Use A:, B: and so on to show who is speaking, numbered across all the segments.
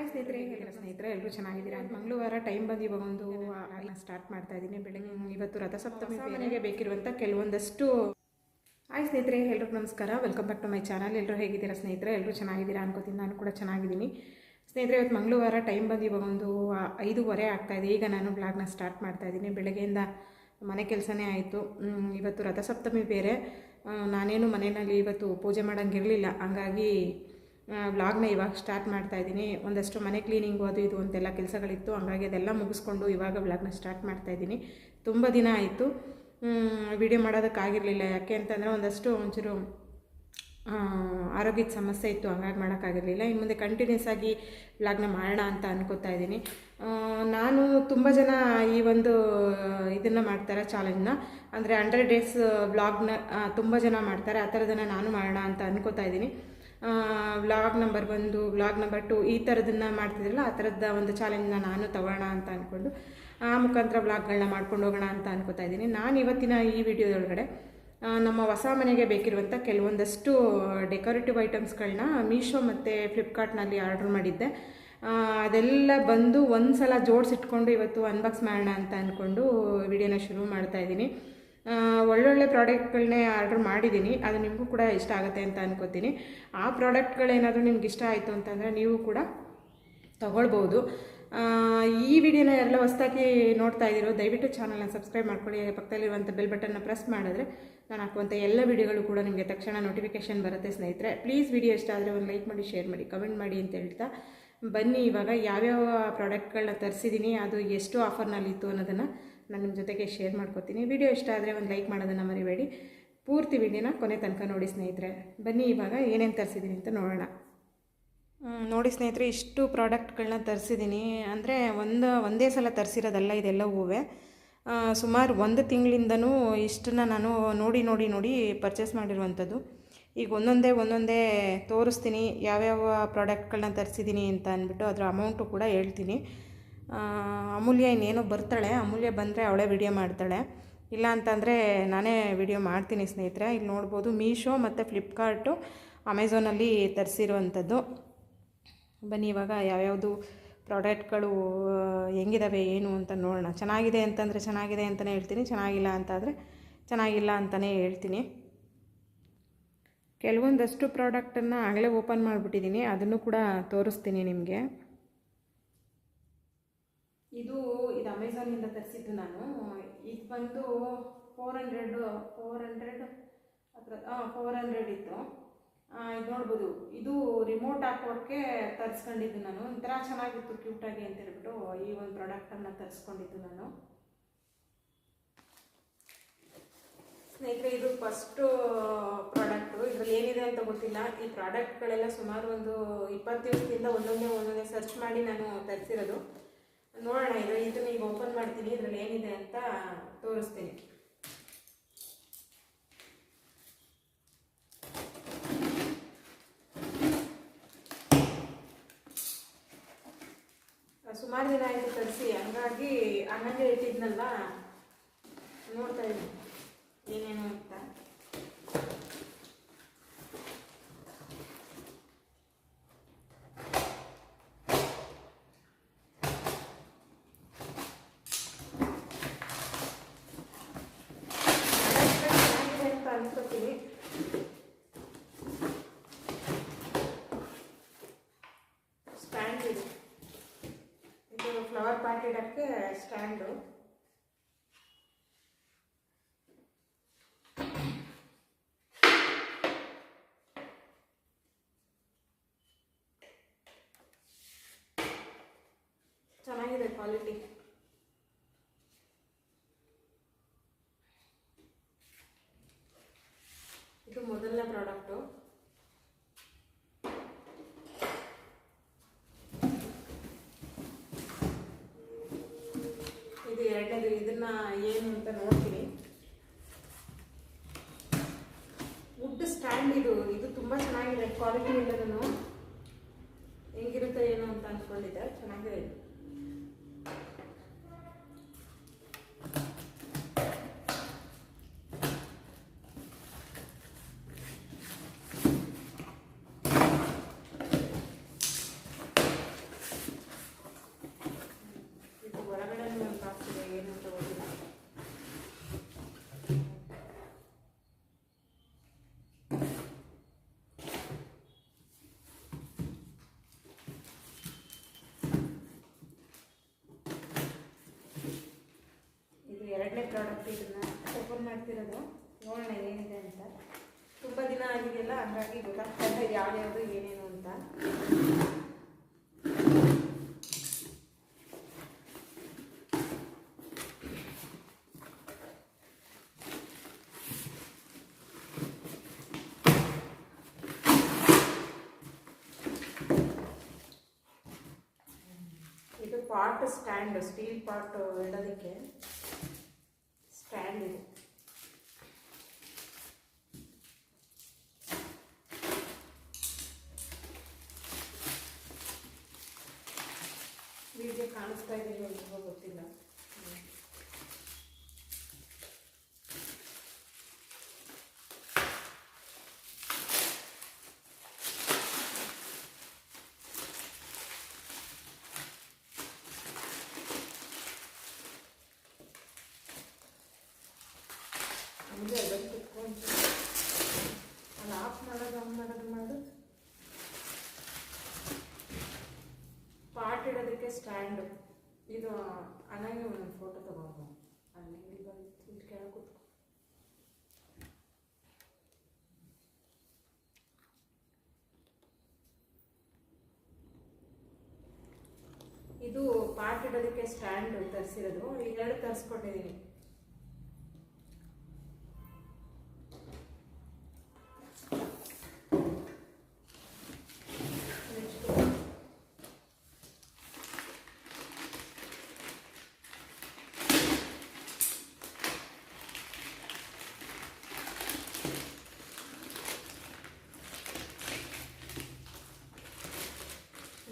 A: Hi ಸ್ನೇಹಿತರೆ ಹೇಗಿದ್ದೀರಾ? ಸ್ನೇಹಿತರೆ ಎಲ್ಲರೂ ಚೆನ್ನಾಗಿದ್ದೀರಾ? ಮಂಗಳವಾರ ಟೈಮ್ ಬಂದು ಇವಾಗ ಒಂದು ಸ್ಟಾರ್ಟ್ ಮಾಡ್ತಾ ಇದ್ದೀನಿ ಬೆಳಗ್ಗೆ ಇವತ್ತು ರಥಸಪ್ತಮಿ ಮನೆಗೆ ಬೇಕಿರುವಂಥ ಕೆಲವೊಂದಷ್ಟು ಹಾಯ್ ಸ್ನೇಹಿತರೆ ಎಲ್ರಿಗೂ ನಮಸ್ಕಾರ. Welcome back to my channel ಎಲ್ಲರೂ ಹೇಗಿದ್ದೀರಾ ಸ್ನೇಹಿತರೆ? ಎಲ್ಲರೂ ಚೆನ್ನಾಗಿದ್ದೀರಾ ಅನ್ಕೋತೀನಿ. ನಾನು ಕೂಡ ಚೆನ್ನಾಗಿದ್ದೀನಿ. ಸ್ನೇಹಿತರೆ ಇವತ್ತು ಮಂಗಳವಾರ ಟೈಮ್ ಬಂದು ಇವಾಗ ಒಂದು ಐದೂವರೆ ಆಗ್ತಾಯಿದೆ ಈಗ ನಾನು ಬ್ಲಾಗ್ನ ಸ್ಟಾರ್ಟ್ ಮಾಡ್ತಾ ಇದ್ದೀನಿ ಬೆಳಗ್ಗೆಯಿಂದ ಮನೆ ಕೆಲಸನೇ ಆಯಿತು. ಇವತ್ತು ರಥಸಪ್ತಮಿ ಬೇರೆ. ನಾನೇನು ಮನೆಯಲ್ಲಿ ಇವತ್ತು ಪೂಜೆ ಮಾಡೋಂಗಿರಲಿಲ್ಲ. ಹಂಗಾಗಿ ವ್ಲಾಗ್ನ ಇವಾಗ ಸ್ಟಾರ್ಟ್ ಮಾಡ್ತಾ ಇದ್ದೀನಿ. ಒಂದಷ್ಟು ಮನೆ ಕ್ಲೀನಿಂಗು ಅದು ಇದು ಅಂತೆಲ್ಲ ಕೆಲಸಗಳಿತ್ತು. ಹಂಗಾಗಿ ಅದೆಲ್ಲ ಮುಗಿಸ್ಕೊಂಡು ಇವಾಗ ವ್ಲಾಗ್ನ ಸ್ಟಾರ್ಟ್ ಮಾಡ್ತಾ ಇದ್ದೀನಿ. ತುಂಬ ದಿನ ಆಯಿತು. ವಿಡಿಯೋ ಮಾಡೋದಕ್ಕಾಗಿರಲಿಲ್ಲ. ಯಾಕೆ ಅಂತಂದರೆ ಒಂದಷ್ಟು ಒಂಚೂರು ಆರೋಗ್ಯದ ಸಮಸ್ಯೆ ಇತ್ತು. ಹಂಗಾಗಿ ಮಾಡೋಕ್ಕಾಗಿರಲಿಲ್ಲ. ಇನ್ನು ಮುಂದೆ ಕಂಟಿನ್ಯೂಸ್ ಆಗಿ ವ್ಲಾಗ್ನ ಮಾಡೋಣ ಅಂತ ಅನ್ಕೋತಾ ಇದ್ದೀನಿ. ನಾನು ತುಂಬ ಜನ ಈ ಒಂದು, ಇದನ್ನು ಮಾಡ್ತಾರೆ ಚಾಲೆಂಜ್ನ ಅಂದರೆ ಹಂಡ್ರೆಡ್ ಡೇಸ್ ವ್ಲಾಗ್ನ ತುಂಬ ಜನ ಮಾಡ್ತಾರೆ. ಆ ಥರದನ್ನು ನಾನು ಮಾಡೋಣ ಅಂತ ಅನ್ಕೋತಾ ಇದ್ದೀನಿ. ವ್ಲಾಗ್ ನಂಬರ್ ಒಂದು ವ್ಲಾಗ್ ನಂಬರ್ ಟು ಈ ಥರದನ್ನು ಮಾಡ್ತಿದ್ರಲ್ಲ, ಆ ಥರದ ಒಂದು ಚಾಲೆಂಜ್ನ ನಾನು ತಗೋಣ ಅಂತ ಅಂದ್ಕೊಂಡು ಆ ಮುಖಾಂತರ ವ್ಲಾಗ್ಗಳನ್ನ ಮಾಡ್ಕೊಂಡು ಹೋಗೋಣ ಅಂತ ಅನ್ಕೋತಾ ಇದ್ದೀನಿ. ನಾನು ಇವತ್ತಿನ ಈ ವಿಡಿಯೋದೊಳಗಡೆ ನಮ್ಮ ಹೊಸ ಮನೆಗೆ ಬೇಕಿರುವಂಥ ಕೆಲವೊಂದಷ್ಟು ಡೆಕೋರೇಟಿವ್ ಐಟಮ್ಸ್ಗಳನ್ನ ಮೀಶೋ ಮತ್ತು ಫ್ಲಿಪ್ಕಾರ್ಟ್ನಲ್ಲಿ ಆರ್ಡ್ರ್ ಮಾಡಿದ್ದೆ. ಅದೆಲ್ಲ ಬಂದು ಒಂದು ಸಲ ಜೋಡಿಸಿಟ್ಕೊಂಡು ಇವತ್ತು ಅನ್ಬಾಕ್ಸ್ ಮಾಡೋಣ ಅಂತ ಅಂದ್ಕೊಂಡು ವಿಡಿಯೋನ ಶುರು ಮಾಡ್ತಾ ಇದ್ದೀನಿ. ಒಳ್ಳೊಳ್ಳೆ ಪ್ರಾಡಕ್ಟ್ಗಳನ್ನೇ ಆರ್ಡರ್ ಮಾಡಿದ್ದೀನಿ. ಅದು ನಿಮಗೂ ಕೂಡ ಇಷ್ಟ ಆಗುತ್ತೆ ಅಂತ ಅನ್ಕೋತೀನಿ. ಆ ಪ್ರಾಡಕ್ಟ್ಗಳೇನಾದರೂ ನಿಮ್ಗೆ ಇಷ್ಟ ಆಯಿತು ಅಂತಂದರೆ ನೀವು ಕೂಡ ತಗೊಳ್ಬೋದು. ಈ ವಿಡಿಯೋನ ಎಲ್ಲ ಹೊಸ್ದಾಗಿ ನೋಡ್ತಾ ಇದ್ದೀರೋ, ದಯವಿಟ್ಟು ಚಾನಲ್ನ ಸಬ್ಸ್ಕ್ರೈಬ್ ಮಾಡ್ಕೊಳ್ಳಿ. ಪಕ್ಕದಲ್ಲಿರುವಂಥ ಬೆಲ್ ಬಟನ್ನ ಪ್ರೆಸ್ ಮಾಡಿದ್ರೆ ನಾನು ಹಾಕುವಂಥ ಎಲ್ಲ ವಿಡಿಯೋಗಳು ಕೂಡ ನಿಮಗೆ ತಕ್ಷಣ ನೋಟಿಫಿಕೇಶನ್ ಬರುತ್ತೆ. ಸ್ನೇಹಿತರೆ, ಪ್ಲೀಸ್ ವಿಡಿಯೋ ಇಷ್ಟ ಆದರೆ ಒಂದು ಲೈಕ್ ಮಾಡಿ, ಶೇರ್ ಮಾಡಿ, ಕಮೆಂಟ್ ಮಾಡಿ ಅಂತ ಹೇಳ್ತಾ ಬನ್ನಿ. ಇವಾಗ ಯಾವ್ಯಾವ ಪ್ರಾಡಕ್ಟ್ಗಳನ್ನ ತರಿಸಿದ್ದೀನಿ, ಅದು ಎಷ್ಟು ಆಫರ್ನಲ್ಲಿತ್ತು ಅನ್ನೋದನ್ನು ನಾನು ನಿಮ್ಮ ಜೊತೆಗೆ ಶೇರ್ ಮಾಡ್ಕೊತೀನಿ. ವಿಡಿಯೋ ಇಷ್ಟ ಆದರೆ ಒಂದು ಲೈಕ್ ಮಾಡೋದನ್ನು ಮರಿಬೇಡಿ. ಪೂರ್ತಿ ವಿಡಿಯೋನ ಕೊನೆ ತನಕ ನೋಡಿ ಸ್ನೇಹಿತರೆ. ಬನ್ನಿ ಇವಾಗ ಏನೇನು ತರಿಸಿದ್ದೀನಿ ಅಂತ ನೋಡೋಣ. ನೋಡಿ ಸ್ನೇಹಿತರೆ, ಇಷ್ಟು ಪ್ರಾಡಕ್ಟ್ಗಳನ್ನ ತರಿಸಿದ್ದೀನಿ ಅಂದರೆ ಒಂದು, ಒಂದೇ ಸಲ ತರಿಸಿರೋದಲ್ಲ, ಇದೆಲ್ಲ ಹೂವೆ. ಸುಮಾರು ಒಂದು ತಿಂಗಳಿಂದನೂ ಇಷ್ಟನ್ನ ನಾನು ನೋಡಿ ನೋಡಿ ನೋಡಿ ಪರ್ಚೇಸ್ ಮಾಡಿರುವಂಥದ್ದು ಈಗ ಒಂದೊಂದೇ ಒಂದೊಂದೇ ತೋರಿಸ್ತೀನಿ. ಯಾವ್ಯಾವ ಪ್ರಾಡಕ್ಟ್ಗಳನ್ನ ತರಿಸಿದ್ದೀನಿ ಅಂತ ಅಂದ್ಬಿಟ್ಟು ಅದರ ಅಮೌಂಟು ಕೂಡ ಹೇಳ್ತೀನಿ. ಅಮೂಲ್ಯ ಇನ್ನೇನೋ ಬರ್ತಾಳೆ, ಅಮೂಲ್ಯ ಬಂದರೆ ಅವಳೇ ವಿಡಿಯೋ ಮಾಡ್ತಾಳೆ. ಇಲ್ಲ ಅಂತಂದರೆ ನಾನೇ ವಿಡಿಯೋ ಮಾಡ್ತೀನಿ ಸ್ನೇಹಿತರೆ. ಇಲ್ಲಿ ನೋಡ್ಬೋದು ಮೀಶೋ ಮತ್ತು ಫ್ಲಿಪ್ಕಾರ್ಟು ಅಮೆಝಾನಲ್ಲಿ ತರಿಸಿರುವಂಥದ್ದು. ಬನ್ನಿ, ಇವಾಗ ಯಾವ್ಯಾವುದು ಪ್ರಾಡಕ್ಟ್ಗಳು ಹೆಂಗಿದಾವೆ, ಏನು ಅಂತ ನೋಡೋಣ. ಚೆನ್ನಾಗಿದೆ ಅಂತಂದರೆ ಚೆನ್ನಾಗಿದೆ ಅಂತಲೇ ಹೇಳ್ತೀನಿ, ಚೆನ್ನಾಗಿಲ್ಲ ಅಂತಂದರೆ ಚೆನ್ನಾಗಿಲ್ಲ ಅಂತಲೇ ಹೇಳ್ತೀನಿ. ಕೆಲವೊಂದಷ್ಟು ಪ್ರಾಡಕ್ಟನ್ನು ಆಗಲೇ ಓಪನ್ ಮಾಡಿಬಿಟ್ಟಿದ್ದೀನಿ. ಅದನ್ನು ಕೂಡ ತೋರಿಸ್ತೀನಿ ನಿಮಗೆ. ಇದು ಇದು ಅಮೆಝಾನಿಂದ ತರಿಸಿದ್ದು ನಾನು. ಇದು ಬಂದು ಫೋರ್ ಹಂಡ್ರೆಡ್ ಫೋರ್ ಹಂಡ್ರೆಡ್ ಹತ್ರ ಹಾಂ ಫೋರ್ ಹಂಡ್ರೆಡ್ ಇತ್ತು. ಇದು ನೋಡ್ಬೋದು. ಇದು ರಿಮೋಟ್ ಹಾಕೋಕ್ಕೆ ತರಿಸ್ಕೊಂಡಿದ್ದು ನಾನು. ಒಂಥರ ಚೆನ್ನಾಗಿತ್ತು ಕ್ಯೂಟಾಗಿ ಅಂತ ಹೇಳ್ಬಿಟ್ಟು ಈ ಒಂದು ಪ್ರಾಡಕ್ಟನ್ನು ತರಿಸ್ಕೊಂಡಿದ್ದು ನಾನು. ಸ್ನೇಹಿತರೆ, ಇದು ಫಸ್ಟು ಪ್ರಾಡಕ್ಟು ಇದರಲ್ಲಿ ಏನಿದೆ ಅಂತ ಗೊತ್ತಿಲ್ಲ. ಈ ಪ್ರಾಡಕ್ಟ್ಗಳೆಲ್ಲ ಸುಮಾರು ಒಂದು ಇಪ್ಪತ್ತು ದಿವಸದಿಂದ ಒಂದೊಂದೇ ಒಂದೊಂದೇ ಸರ್ಚ್ ಮಾಡಿ ನಾನು ತರಿಸಿರೋದು. ನೋಡೋಣ, ಇದು ಇದನ್ನ ಈಗ ಓಪನ್ ಮಾಡ್ತೀನಿ, ಇದರಲ್ಲಿ ಏನಿದೆ ಅಂತ ತೋರಿಸ್ತೀನಿ. ಸುಮಾರು ದಿನ ಆಯಿತು ತರಿಸಿ, ಹಂಗಾಗಿ ಹಂಗಂಗೆ ಇಟ್ಟಿದ್ನಲ್ಲ ನೋಡ್ತಾ ಇದ್ದೀನಿ ಏನೇನು ಅಂತ ಚೆನ್ನಾಗಿದೆ ಅಂತ ಅನ್ಕೋತೀನಿ ಸ್ಟ್ಯಾಂಡ್ ಇದೆ ಇದು ಫ್ಲವರ್ ಪಾಟ್ ಇಡೋಕ್ಕೆ ಸ್ಟ್ಯಾಂಡು ಚೆನ್ನಾಗಿದೆ ಕ್ವಾಲಿಟಿ ಇದು ಮೊದಲನೇ ಪ್ರಾಡಕ್ಟು ಇದು ಎರಡನೇದು ಇದನ್ನ ಏನು ಅಂತ ನೋಡ್ತೀನಿ ವುಡ್ ಸ್ಟ್ಯಾಂಡ್ ಇದು ಇದು ತುಂಬ ಚೆನ್ನಾಗಿದೆ ಕ್ವಾಲಿಟಿ ಎಲ್ಲದನ್ನು ಹೆಂಗಿರುತ್ತೆ ಏನು ಅಂತ ಅನ್ಕೊಂಡಿದ್ದೆ ಚೆನ್ನಾಗಿದೆ ಇದು ತಂದಿರೋದು ನೋಡೋಣ ಏನಿದೆ ಅಂತ. ತುಂಬ ದಿನ ಆಗಿದೆಯಲ್ಲ, ಹಾಗಾಗಿ ಗೊತ್ತಾಗ್ತಾ ಇಲ್ಲ ಯಾವ್ಯಾವುದು ಏನೇನು ಅಂತ. ಇದು ಪಾಟ್ ಸ್ಟ್ಯಾಂಡ್ ಸ್ಟೀಲ್ ಪಾಟ್ ಇಡೋದಕ್ಕೆ ಸ್ಟ್ಯಾಂಡ್ ಇದು ವಿಡಿಯೋ ಕಾಣಿಸ್ತಾ ಇದೆಯೋ ಇಲ್ವೋ ಗೊತ್ತಿಲ್ಲ ಹ್ಮ್. ಹಂಗೆ ಅದನ್ನ ಕುತ್ಕೊಂಡು ಅಲ್ಲಿ ಆಫ್ ಮಾಡೋದು ಆನ್ ಮಾಡೋದು ಮಾಡು ಪಾಟ್ ಇಡೋದಕ್ಕೆ ಸ್ಟ್ಯಾಂಡು ಇದು ಅನಾಗೆ ಒಂದೊಂದು ಫೋಟೋ ತಗೊಂಡು ಅಲ್ಲಿ ಬಂದು ಕೆಳಗೆ ಕೂತ್ಕೊ. ಇದು ಪಾಟ್ ಇಡೋದಕ್ಕೆ ಸ್ಟ್ಯಾಂಡ್ ತರಿಸಿರೋದು. ಎರಡು ತರಿಸ್ಕೊಂಡಿದ್ದೀನಿ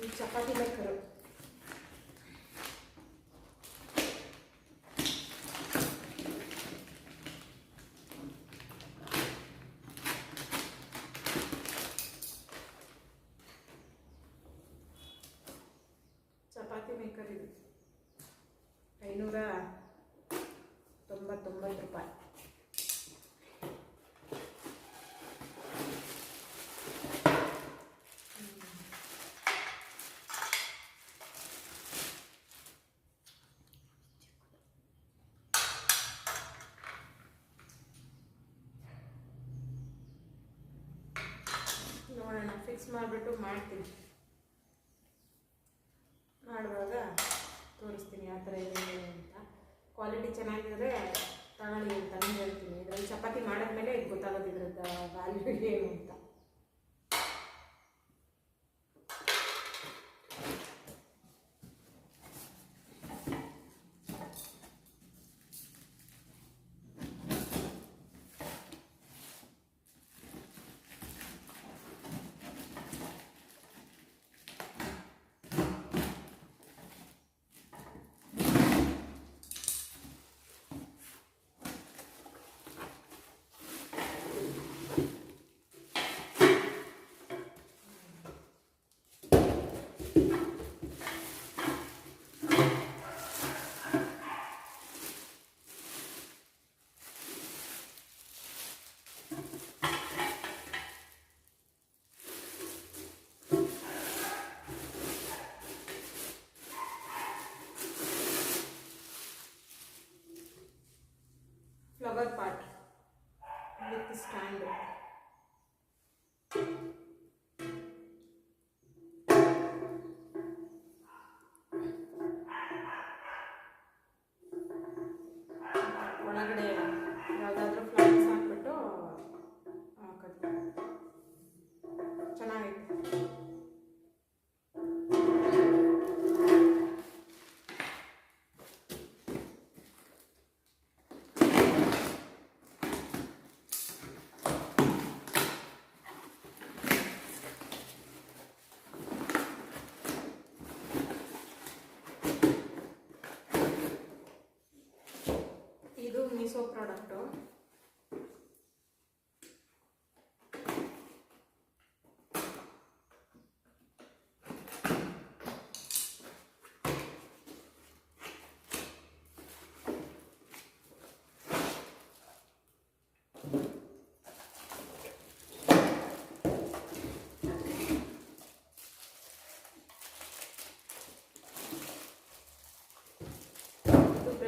A: ನೆಕ್ಸ್ಟ್ ಈ ಚಪಾತಿ ಬೇಕರು ಚಪಾತಿ ಮೇಕರ್ ಇದು ಐನೂರ ತೊಂಬತ್ತೊಂಬತ್ತು ರೂಪಾಯಿ ನೋಡೋಣ ಫಿಕ್ಸ್ ಮಾಡಿಬಿಟ್ಟು ಮಾಡ್ತೀನಿ. ಮಾಡುವಾಗ ತೋರಿಸ್ತೀನಿ ಆ ಥರ ಇದೆ ಅಂತ. ಕ್ವಾಲಿಟಿ ಚೆನ್ನಾಗಿದ್ರೆ ತಗೊಳ್ಳಿ ಅಂತ ಹೇಳ್ತೀನಿ. ಇದರಲ್ಲಿ ಚಪಾತಿ ಮಾಡಿದ್ಮೇಲೆ ಗೊತ್ತಾಗೋದು ಇದ್ರದ್ದು ವ್ಯಾಲ್ಯೂ ಏನು ಅಂತ. ಫ್ಲವರ್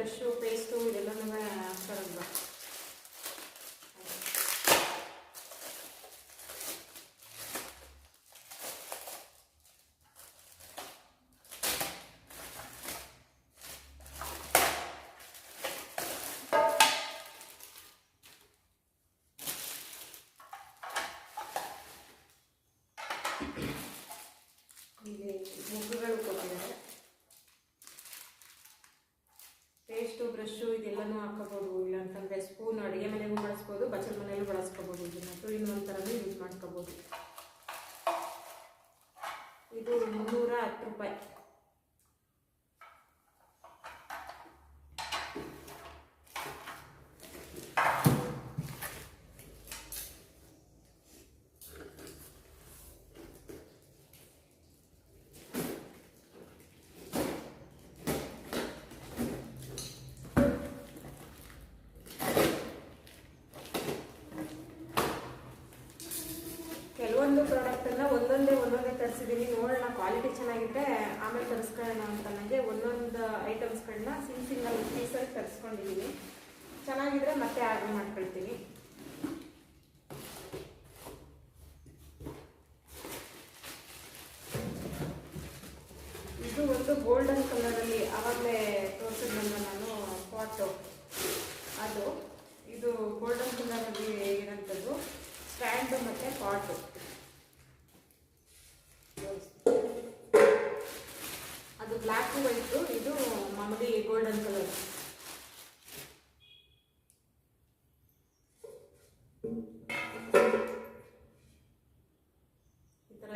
A: ಇದು ಬ್ರಷು ಪೇಸ್ಟು ಇದೆಲ್ಲನೂ ಹಾಕ್ತಾರಲ್ವ ಬ್ರಷು ಹಾಕಬಹುದು ಇಲ್ಲ ಅಂತಂದರೆ ಸ್ಪೂನ್ ಅಡುಗೆ ಮನೆಗೂ ಬಳಸ್ಬೋದು ಬಚ್ಚಲ ಮನೆಯಲ್ಲೂ ಬಳಸ್ಕೋಬೋದು ಇದನ್ನು ಟೂ ಇನ್ ಒನ್ ಥರನೂ ಯೂಸ್ ಮಾಡ್ಕೋಬೋದು ಇದು ಮುನ್ನೂರ ಹತ್ತು ರೂಪಾಯಿ ಕೆಲವೊಂದು ಪ್ರಾಡಕ್ಟನ್ನು ಒಂದೊಂದೇ ಒಂದೊಂದೇ ತರಿಸಿದ್ದೀನಿ ನೋಡೋಣ ಕ್ವಾಲಿಟಿ ಚೆನ್ನಾಗಿದ್ರೆ ಆಮೇಲೆ ತರಿಸ್ಕೊಳ್ಳೋಣ ಅಂತ ನನಗೆ ಒಂದೊಂದು ಐಟಮ್ಸ್ಗಳನ್ನ ಸಿಂಗ್ ಸಿಂಗಲ್ ಪೀಸಲ್ಲಿ ತರಿಸ್ಕೊಂಡಿದ್ದೀನಿ ಚೆನ್ನಾಗಿದ್ರೆ ಮತ್ತೆ ಆರ್ಡರ್ ಮಾಡ್ಕೊಳ್ತೀನಿ ಇದು ಒಂದು ಗೋಲ್ಡನ್ ಕಲರಲ್ಲಿ ಆವಾಗಲೇ ತೋರಿಸಿದ್ನಲ್ಲ ನಾನು ಪಾಟು ಅದು ಇದು ಗೋಲ್ಡನ್ ಕಲರಲ್ಲಿ ಇರೋಂಥದ್ದು ಸ್ಟ್ಯಾಂಡು ಮತ್ತು ಪಾಟು ಅದು ಬ್ಲ್ಯಾಕ್ ವೈಟು ಇದು ಮಾಮೂಲಿ ಗೋಲ್ಡನ್ ಕಲರ್ ಈ ಥರ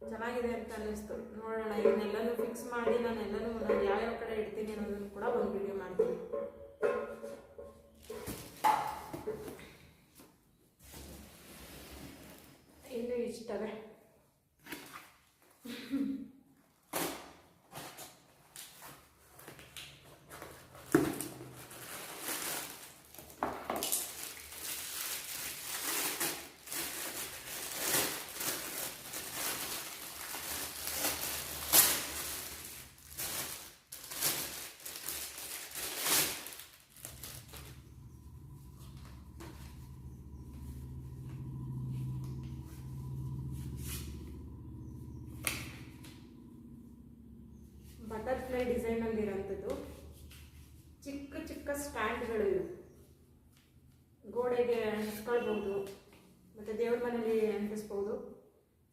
A: ಚೆನ್ನಾಗಿದೆ ಅಂತ ಅನ್ನಿಸ್ತು. ನೋಡೋಣ, ಇದನ್ನೆಲ್ಲನೂ ಫಿಕ್ಸ್ ಮಾಡಿ ನಾನು ಎಲ್ಲನೂ ನಾನು ಯಾವ್ಯಾವ ಕಡೆ ಇಡ್ತೀನಿ ಅನ್ನೋದನ್ನು ಕೂಡ ಒಂದು ವಿಡಿಯೋ ಮಾಡ್ತೀನಿ ಇನ್ನು ಇಷ್ಟವೆ ಬಟರ್ಫ್ಲೈ ಡಿಸೈನಲ್ಲಿ ಇರೋಂಥದ್ದು ಚಿಕ್ಕ ಚಿಕ್ಕ ಸ್ಟ್ಯಾಂಡ್ಗಳು ಗೋಡೆಗೆ ಅಂಟಿಸ್ಕೊಳ್ಬೋದು, ಮತ್ತು ದೇವ್ರ ಮನೇಲಿ ಅಂಟಿಸ್ಬೋದು.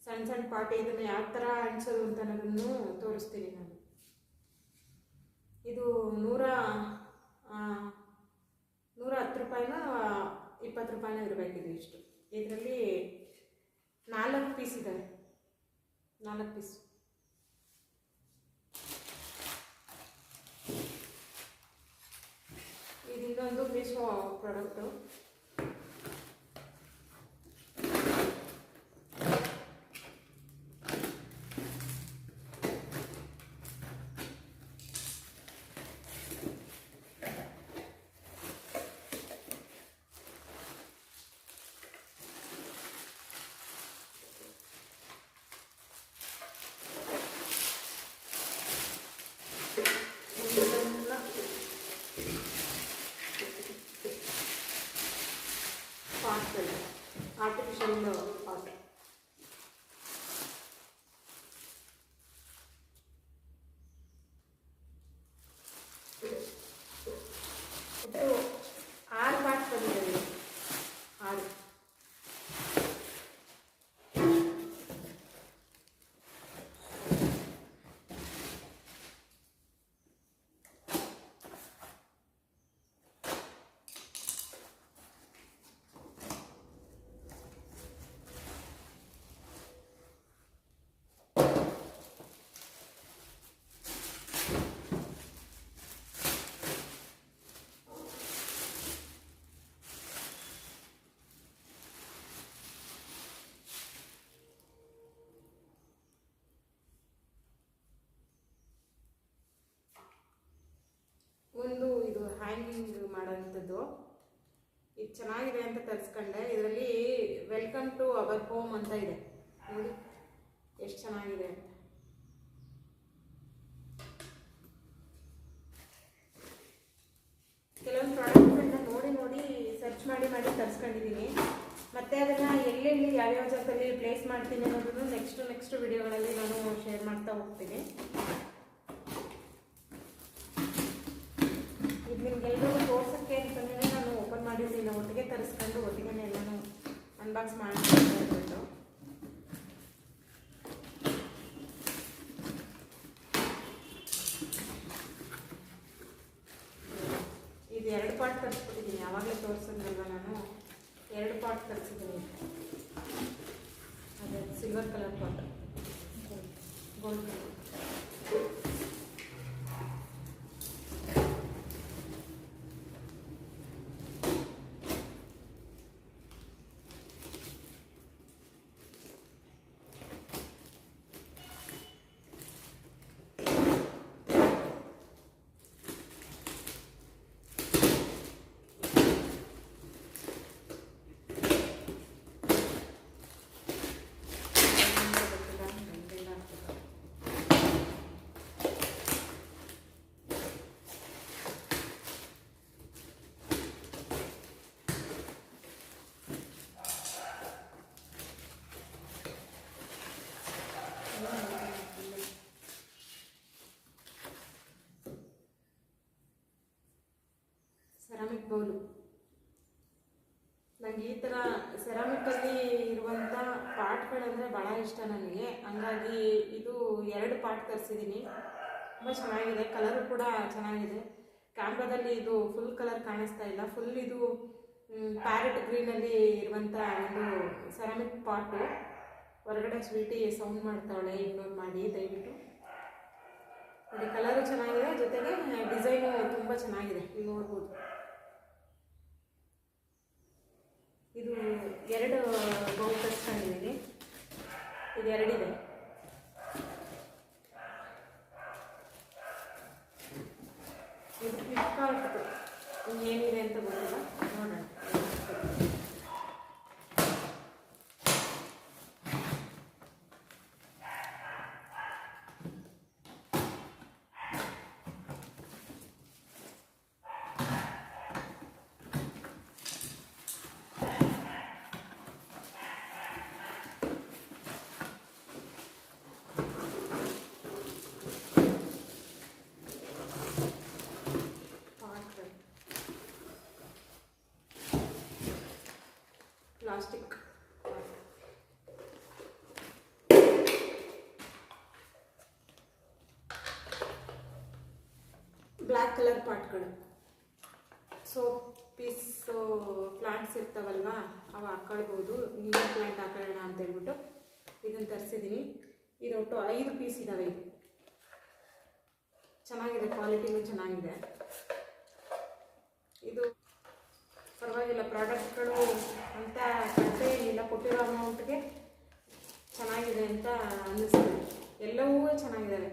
A: ಸಣ್ಣ ಸಣ್ಣ ಪಾಟಿ ಇದನ್ನು ಯಾವ ಥರ ಅಂಟಿಸೋದು ಅಂತ ಅನ್ನೋದನ್ನು ತೋರಿಸ್ತೀನಿ ನಾನು ಇದು ನೂರ ಆ, ನೂರ ಹತ್ತು ರೂಪಾಯಿನ ಇಪ್ಪತ್ತು ರೂಪಾಯಿನ ಇರಬೇಕಿದು ಇಷ್ಟು ಇದರಲ್ಲಿ ನಾಲ್ಕು ಪೀಸ್ ಇದ್ದಾವೆ ನಾಲ್ಕು ಪೀಸ್ ಇದು ಇನ್ನೊಂದು ಮೀಶೋ ಪ್ರಾಡಕ್ಟು ಇದನ್ನ ಪಾಟ್ಗಳು ಆರ್ಟಿಫಿಷಿಯಲ್ ಪಾಟ್ ಇದು ಆರು ಪಾಟ್ ಬಂದಿದೆ ಆರು ಒಂದು ಇದು ಹ್ಯಾಂಗಿಂಗ್ ಮಾಡೋಂಥದ್ದು ಇದು ಚೆನ್ನಾಗಿದೆ ಅಂತ ಇದರಲ್ಲಿ ವೆಲ್ಕಮ್ ಟು ಅವರ್ ಹೋಮ್ ಅಂತ ಇದೆ. ನೋಡಿ, ಎಷ್ಟು ಚೆನ್ನಾಗಿದೆ. ಅಂತ ಕೆಲವೊಂದು ಪ್ರಾಡಕ್ಟ್ಗಳನ್ನ ನೋಡಿ ನೋಡಿ ಸರ್ಚ್ ಮಾಡಿ ಮಾಡಿ ತರಿಸ್ಕೊಂಡಿದ್ದೀನಿ ಮತ್ತೆ ಅದನ್ನ ಎಲ್ಲೆಲ್ಲಿ, ಯಾವ್ಯಾವ ಜಾಗದಲ್ಲಿ ಪ್ಲೇಸ್ ಮಾಡ್ತೀನಿ ಅನ್ನೋದನ್ನು ನೆಕ್ಸ್ಟ್ ನೆಕ್ಸ್ಟ್ ವಿಡಿಯೋಗಳಲ್ಲಿ ನಾನು ಶೇರ್ ಮಾಡ್ತಾ ಹೋಗ್ತೀನಿ ಇದು ನಿಮ್ಗೆಲ್ರಿಗೂ ತೋರ್ಸಕ್ಕೆ ಅಂತಂದ್ರೆ ನಾನು ಓಪನ್ ಮಾಡಿರಲಿಲ್ಲ ಒಟ್ಟಿಗೆ ತರಿಸ್ಕೊಂಡು ಒಟ್ಟಿಗೆ ಎಲ್ಲನೂ ಅನ್ಬಾಕ್ಸ್ ಮಾಡಿ ಹೇಳ್ಬಿಟ್ಟು silver colour pot gold colour ceramic bowl ನನಗೆ ಈ ಥರ ಸೆರಾಮಿಕಲ್ಲಿ ಇರುವಂಥ ಪಾಟ್ಗಳಂದರೆ ಭಾಳ ಇಷ್ಟ ನನಗೆ. ಹಂಗಾಗಿ ಇದು ಎರಡು ಪಾಟ್ ತರಿಸಿದ್ದೀನಿ ತುಂಬ ಚೆನ್ನಾಗಿದೆ. ಕಲರು ಕೂಡ ಚೆನ್ನಾಗಿದೆ. ಕ್ಯಾಮ್ರಾದಲ್ಲಿ ಇದು ಫುಲ್ ಕಲರ್ ಕಾಣಿಸ್ತಾ ಇಲ್ಲ. ಫುಲ್ ಇದು ಪ್ಯಾರೆಟ್ ಗ್ರೀನಲ್ಲಿ ಇರುವಂಥ ಒಂದು ಸೆರಾಮಿಕ್ ಪಾಟು ಹೊರಗಡೆ ಸ್ವೀಟಿ ಸೌಂಡ್ ಮಾಡ್ತಾಳೆ ಇಗ್ನೋರ್ ಮಾಡಿ, ದಯವಿಟ್ಟು. ನೋಡಿ, ಕಲರು ಚೆನ್ನಾಗಿದೆ, ಜೊತೆಗೆ ಡಿಸೈನು ತುಂಬ ಚೆನ್ನಾಗಿದೆ, ನೀವು ನೋಡ್ಬೋದು. ಇದು ಎರಡು ಬೌಲ್ ತರಿಸ್ಕೊಂಡಿದ್ದೀನಿ ಇದು ಎರಡಿದೆ. ಇದು ಫ್ಲಿಪ್ಕಾರ್ಟ್ ಏನಿದೆ ಅಂತ ಗೊತ್ತಿಲ್ಲ ನೋಡೋಣ ಪಾಟ್ಗಳು ಪ್ಲಾಸ್ಟಿಕ್ ಬ್ಲ್ಯಾಕ್ ಕಲರ್ ಪಾಟ್ಗಳು ಸೋಪ್ ಪೀಸ್ ಪ್ಲಾಂಟ್ಸ್ ಇರ್ತಾವಲ್ವಾ, ಅವು ಹಾಕೊಳ್ಬೋದು. ನೀರು ಪ್ಲಾಂಟ್ ಹಾಕೊಳ್ಳೋಣ ಅಂತ ಹೇಳ್ಬಿಟ್ಟು ಇದನ್ನು ತರಿಸಿದ್ದೀನಿ ಇದು ಒಟ್ಟು ಐದು ಪೀಸ್ ಇದ್ದಾವೆ ಇದು ಚೆನ್ನಾಗಿದೆ ಕ್ವಾಲಿಟಿನೂ ಚೆನ್ನಾಗಿದೆ. ಇದು ಪರವಾಗಿಲ್ಲ, ಪ್ರಾಡಕ್ಟ್ಗಳು ಅಂತ ಕಡಿಮೆ ಇಲ್ಲ, ಕೊಟ್ಟಿರೋ ಅಮೌಂಟ್ಗೆ ಚೆನ್ನಾಗಿದೆ ಅಂತ ಅನ್ನಿಸ್ತದೆ ಎಲ್ಲವೂ ಚೆನ್ನಾಗಿದ್ದಾವೆ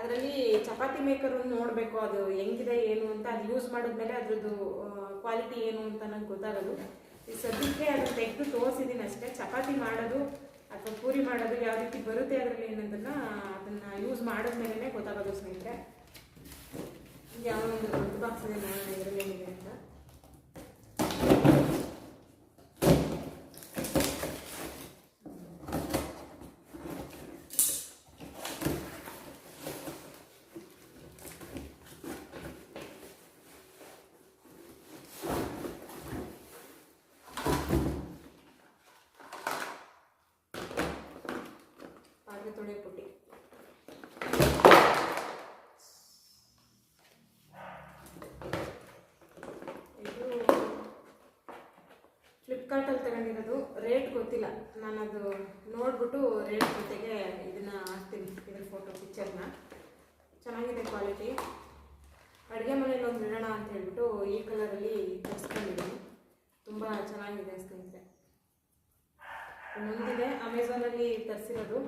A: ಅದರಲ್ಲಿ ಚಪಾತಿ ಮೇಕರ್ ನೋಡಬೇಕು, ಅದು ಹೆಂಗಿದೆ, ಏನು ಅಂತ ಅದು ಯೂಸ್ ಮಾಡಿದ್ಮೇಲೆ ಅದ್ರದ್ದು ಕ್ವಾಲಿಟಿ ಏನು ಅಂತ ನಂಗೆ ಗೊತ್ತಾಗೋದು. ಈ ಸದ್ಯಕ್ಕೆ ಅದನ್ನು ತೆಗೆದು ತೋರಿಸಿದ್ದೀನಿ ಅಷ್ಟೇ. ಚಪಾತಿ ಮಾಡೋದು ಅಥವಾ ಪೂರಿ ಮಾಡೋದು ಯಾವ ರೀತಿ ಬರುತ್ತೆ ಅದರಲ್ಲಿ ಏನಂತನ್ನ ಅದನ್ನು ಯೂಸ್ ಮಾಡಿದ್ಮೇಲೆ ಗೊತ್ತಾಗೋದು ಸ್ನೇಹಿತರೆ. ಯಾವ ಒಂದು ದೊಡ್ಡ ಬಾಕ್ಸ್ ಇದೆ ನೋಡೋಣ, ಇದರಲ್ಲಿ ಏನಿದೆ ಅಂತ. ತೊಳೆಯೋ ಪುಟ್ಟಿ. ಇದು ಫ್ಲಿಪ್ಕಾರ್ಟಲ್ಲಿ ತಗೊಂಡಿರೋದು ರೇಟ್ ಗೊತ್ತಿಲ್ಲ. ನಾನು ಅದು ನೋಡ್ಬಿಟ್ಟು ರೇಟ್ ಜೊತೆಗೆ ಇದನ್ನು ಹಾಕ್ತೀನಿ ಇದ್ರ ಫೋಟೋ ಪಿಕ್ಚರ್ನ ಚೆನ್ನಾಗಿದೆ ಕ್ವಾಲಿಟಿ ಅಡುಗೆ ಮನೇಲಿ ಒಂದು ಇಡೋಣ ಅಂತ ಹೇಳ್ಬಿಟ್ಟು ಈ ಕಲರಲ್ಲಿ ತರಿಸ್ಕೊಂಡಿದ್ದೀನಿ. ತುಂಬ ಚೆನ್ನಾಗಿದೆ ಸ್ನೇಹಿತರೆ. ಇನ್ನೊಂದಿದೆ ಅಮೆಝಾನಲ್ಲಿ ತರಿಸಿರೋದು.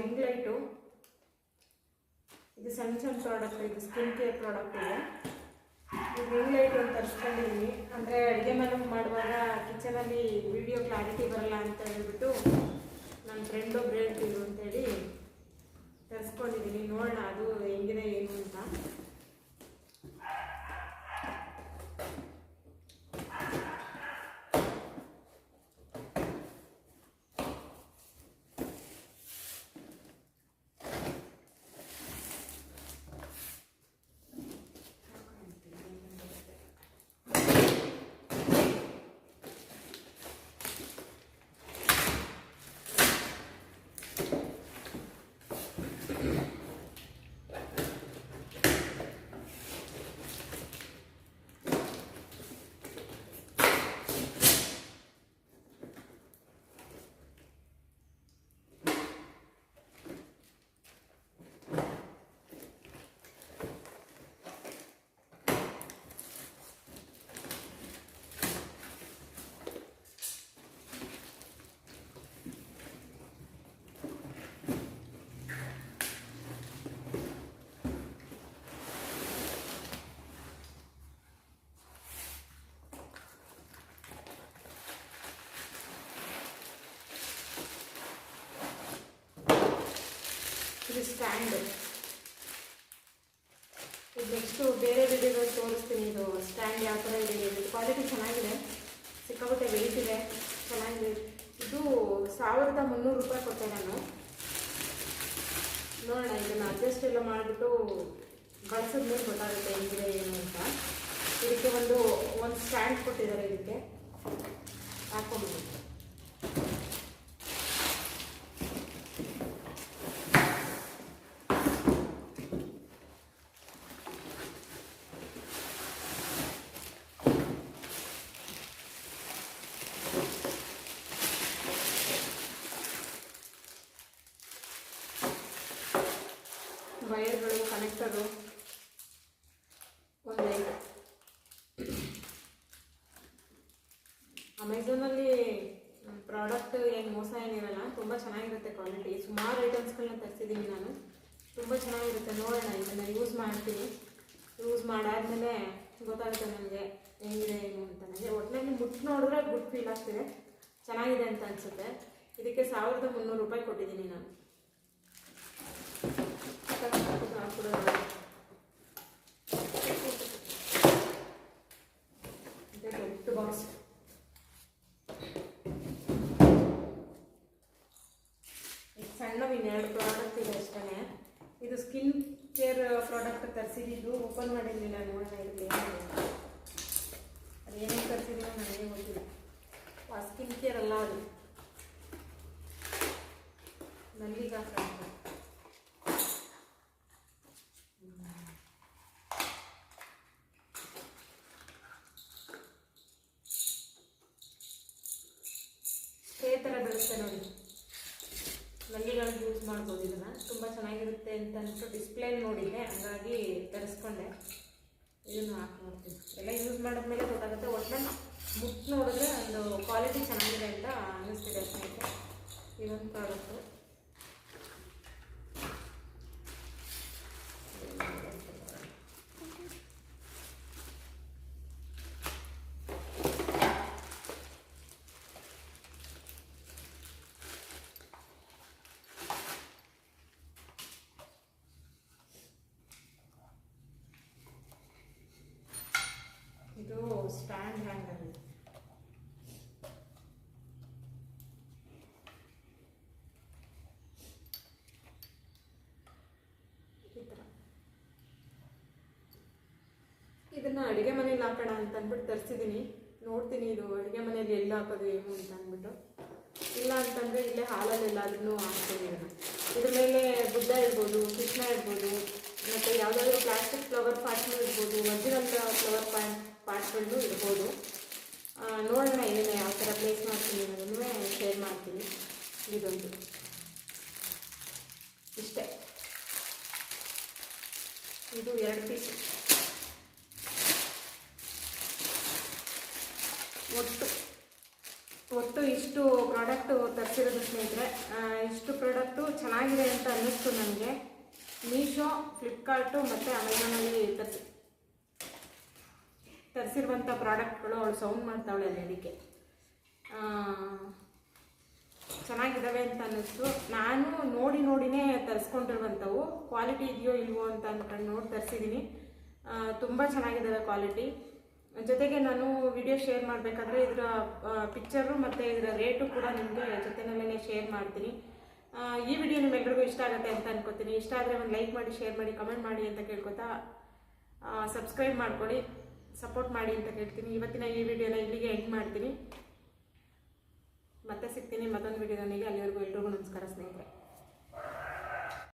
A: Ring light. ಇದು ಸಣ್ಣ ಸಣ್ಣ ಪ್ರಾಡಕ್ಟ್, ಇದು ಸ್ಕಿನ್ ಕೇರ್ ಪ್ರಾಡಕ್ಟ್ ಇದೆ. ಇದು ರಿಂಗ್ ಲೈಟ್ ಒಂದು ತರಿಸ್ಕೊಂಡಿದ್ದೀನಿ ಅಂದರೆ ಅಡುಗೆ ಮನೆ ಮಾಡುವಾಗ ಕಿಚನಲ್ಲಿ ವಿಡಿಯೋ ಕ್ಲಾರಿಟಿ ಬರಲ್ಲ ಅಂತ ಹೇಳ್ಬಿಟ್ಟು ನನ್ನ ಫ್ರೆಂಡ್ ಒಬ್ರು ಹೇಳ್ತಿದ್ರು ಅಂತೇಳಿ ತರಿಸ್ಕೊಂಡಿದ್ದೀನಿ ನೋಡೋಣ ಅದು ಹೆಂಗಿದೆ ಏನು ಅಂತ. ಸ್ಟ್ಯಾಂಡ್ ಇದು ನೆಕ್ಸ್ಟು ಬೇರೆ ವಿಡಿಯೋಗಳು ತೋರಿಸ್ತೀನಿ. ಇದು ಸ್ಟ್ಯಾಂಡ್ ಯಾವ ಥರ ಇದೆ ಕ್ವಾಲಿಟಿ ಚೆನ್ನಾಗಿದೆ. ಸಿಕ್ಕಾಪಟ್ಟೆ ವೆಯ್ಟ್ ಇದೆ. ಚೆನ್ನಾಗಿದೆ. ಇದು ಸಾವಿರದ ಮುನ್ನೂರು ರೂಪಾಯಿ ಕೊಟ್ಟೆ ನಾನು. ನೋಡೋಣ, ಇದನ್ನು ಅಡ್ಜಸ್ಟ್ ಎಲ್ಲ ಮಾಡಿಬಿಟ್ಟು ಬಳಸಿದ ಮೇಲೆ ಗೊತ್ತಾಗುತ್ತೆ ಹೆಂಗಿದೆ, ಏನು ಅಂತ. ಇದಕ್ಕೆ ಒಂದು ಒಂದು ಸ್ಟ್ಯಾಂಡ್ ಕೊಟ್ಟಿದ್ದಾರೆ ಇದಕ್ಕೆ. ಹಾಕೊಂಡ್ಬಿಟ್ಟು ವೈರ್ಗಳು ಕನೆಕ್ಟರು ಒಂದು ಲೈಟ್ ಅಮೆಝಾನಲ್ಲಿ ಪ್ರಾಡಕ್ಟ್ ಏನು ಮೋಸ ಏನಿರಲ್ಲ ತುಂಬ ಚೆನ್ನಾಗಿರುತ್ತೆ ಕ್ವಾಲಿಟಿ ಸುಮಾರು ಐಟಮ್ಸ್ಗಳನ್ನ ತರಿಸಿದ್ದೀನಿ ನಾನು ತುಂಬ ಚೆನ್ನಾಗಿರುತ್ತೆ ನೋಡೋಣ ಇದನ್ನು ಯೂಸ್ ಮಾಡ್ತೀನಿ. ಯೂಸ್ ಮಾಡಾದ್ಮೇಲೆ ಗೊತ್ತಾಗುತ್ತೆ ನನಗೆ ಹೆಂಗಿದೆ ಏನು ಅಂತ. ನನಗೆ ಒಟ್ಟಿನಲ್ಲಿ ಮುಟ್ಟು ನೋಡಿದ್ರೆ ಗುಡ್ ಫೀಲ್ ಆಗ್ತಿದೆ. ಚೆನ್ನಾಗಿದೆ ಅಂತ ಅನಿಸುತ್ತೆ. ಇದಕ್ಕೆ ಸಾವಿರದ ಮುನ್ನೂರು ರೂಪಾಯಿ ಕೊಟ್ಟಿದ್ದೀನಿ ನಾನು ದೊಡ್ಡ ಬಾಕ್ಸ್ ಸಣ್ಣವು ಇನ್ನೆರಡು ಪ್ರಾಡಕ್ಟ್ ಇದೆ ಅಷ್ಟೇ ಇದು ಸ್ಕಿನ್ ಕೇರ್ ಪ್ರಾಡಕ್ಟ್ ತರಿಸಿದ್ದು ಓಪನ್ ಮಾಡಿರಲಿಲ್ಲ ನೋಡೋಣ ಇದಕ್ಕೆ ಅದು ಏನೇನು ತರಿಸಿದ್ದೀನೋ ನನಗೆ ಗೊತ್ತಿಲ್ಲ ಆ ಸ್ಕಿನ್ ಕೇರ್ ಅಲ್ಲ ಅದು ನಲ್ಲಿಗೆ ಹಾಕೊಂಡು ಸ್ಪ್ರೇ ಥರ ಬರುತ್ತೆ ನೋಡಿ. ನಲ್ಲಿಗಳಿಗೆ ಯೂಸ್ ಮಾಡ್ಬೋದು ಇದನ್ನು. ತುಂಬ ಚೆನ್ನಾಗಿರುತ್ತೆ ಅಂತ ಅಂದ್ಬಿಟ್ಟು ಡಿಸ್ಪ್ಲೇ ನೋಡಿದ್ದೆ. ಹಾಗಾಗಿ ತರಿಸ್ಕೊಂಡೆ. ಇದನ್ನು ಹಾಕಿ ನೋಡ್ತೀನಿ. ಎಲ್ಲ ಯೂಸ್ ಮಾಡಿದ್ಮೇಲೆ ಗೊತ್ತಾಗುತ್ತೆ. ಒಟ್ಟು ಬುಕ್ ನೋಡಿದ್ರೆ ಒಂದು ಕ್ವಾಲಿಟಿ ಚೆನ್ನಾಗಿದೆ ಅಂತ ಅನ್ನಿಸ್ತಿದೆ ಇದೊಂದು ಪ್ರಾಡಕ್ಟು ಇದು ಸ್ಟ್ಯಾಂಡ್ ಹ್ಯಾಂಗರ್ ಇದೆ ಈ ಥರ. ಇದನ್ನ ಅಡುಗೆ ಮನೇಲಿ ಹಾಕೋಣ ಅಂತ ಅಂದ್ಬಿಟ್ಟು ತರಿಸಿದ್ದೀನಿ ನೋಡ್ತೀನಿ ಇದು ಅಡುಗೆ ಮನೇಲಿ ಎಲ್ಲ ಹಾಕೋದು ಏನು ಅಂತ ಅಂದ್ಬಿಟ್ಟು. ಇಲ್ಲ ಅಂತಂದರೆ ಇಲ್ಲೇ ಹಾಲಲ್ಲಿ ಎಲ್ಲಾದ್ರೂ ಹಾಕ್ತೀನಿ ಇದ್ರ ಮೇಲೆ ಬುದ್ಧ ಇರ್ಬೋದು, ಕೃಷ್ಣ ಇರ್ಬೋದು, ಮತ್ತು ಯಾವುದಾದ್ರೂ ಪ್ಲಾಸ್ಟಿಕ್ ಫ್ಲವರ್ ಪಾಟ್ಗಳು ಇರ್ಬೋದು, ಒರಿಜಿನಲ್ ಫ್ಲವರ್ ಪಾಟ್ ಪಾಟ್ಗಳು ಇರ್ಬೋದು. ನೋಡೋಣ ಏನೇನು ಯಾವ ಥರ ಪ್ಲೇಸ್ ಮಾಡ್ತೀನಿ ಅನ್ನೋದನ್ನು ಶೇರ್ ಮಾಡ್ತೀನಿ. ಇದೊಂದು. ಇಷ್ಟೇ. ಇದು ಎರಡು ಪೀಸ್ ಒಟ್ಟು ಒಟ್ಟು ಇಷ್ಟು ಪ್ರಾಡಕ್ಟು ತರಿಸಿರೋದು ಸ್ನೇಹಿತರೆ ಇಷ್ಟು ಪ್ರಾಡಕ್ಟು ಚೆನ್ನಾಗಿದೆ ಅಂತ ಅನ್ನಿಸ್ತು ನನಗೆ. ಮೀಶೋ ಫ್ಲಿಪ್ಕಾರ್ಟು ಮತ್ತು ಅಮೆಝಾನಲ್ಲಿ ತರಿಸಿ ತರಿಸಿರುವಂಥ ಪ್ರಾಡಕ್ಟ್ಗಳು ಅವಳು ಸೌಂಡ್ ಮಾಡ್ತಾವಳೆ ಅದಕ್ಕೆ. ಚೆನ್ನಾಗಿದ್ದಾವೆ ಅಂತ ಅನ್ನಿಸ್ತು. ನಾನು ನೋಡಿ ನೋಡಿನೇ ತರಿಸ್ಕೊಂಡಿರುವಂಥವು. ಕ್ವಾಲಿಟಿ ಇದೆಯೋ ಇಲ್ವೋ ಅಂತ ಅಂದ್ಕೊಂಡು ನೋಡಿ ತರಿಸಿದ್ದೀನಿ ತುಂಬ ಚೆನ್ನಾಗಿದ್ದಾವೆ ಕ್ವಾಲಿಟಿ ಜೊತೆಗೆ ನಾನು ವಿಡಿಯೋ ಶೇರ್ ಮಾಡಬೇಕಾದ್ರೆ ಇದರ ಪಿಕ್ಚರು ಮತ್ತು ಇದರ ರೇಟು ಕೂಡ ನಿಮಗೆ ಜೊತೆನಲ್ಲೇ ಶೇರ್ ಮಾಡ್ತೀನಿ. ಈ ವಿಡಿಯೋ ನಿಮ್ಮೆಲ್ಲರಿಗೂ ಇಷ್ಟ ಆಗುತ್ತೆ ಅಂತ ಅನ್ಕೋತೀನಿ. ಇಷ್ಟ ಆದರೆ ಒಂದು ಲೈಕ್ ಮಾಡಿ ಶೇರ್ ಮಾಡಿ ಕಮೆಂಟ್ ಮಾಡಿ ಅಂತ ಕೇಳ್ಕೊತಾ ಸಬ್ಸ್ಕ್ರೈಬ್ ಮಾಡ್ಕೊಳ್ಳಿ. ಸಪೋರ್ಟ್ ಮಾಡಿ ಅಂತ ಕೇಳ್ತೀನಿ. ಇವತ್ತಿನ ಈ ವಿಡಿಯೋನ ಇಲ್ಲಿಗೆ ಎಂಡ್ ಮಾಡ್ತೀನಿ. ಮತ್ತೆ ಸಿಗ್ತೀನಿ ಮತ್ತೊಂದು ವಿಡಿಯೋದೊಂದಿಗೆ ಅಲ್ಲಿವರೆಗೂ ಎಲ್ರಿಗೂ ನಮಸ್ಕಾರ ಸ್ನೇಹಿತರೆ.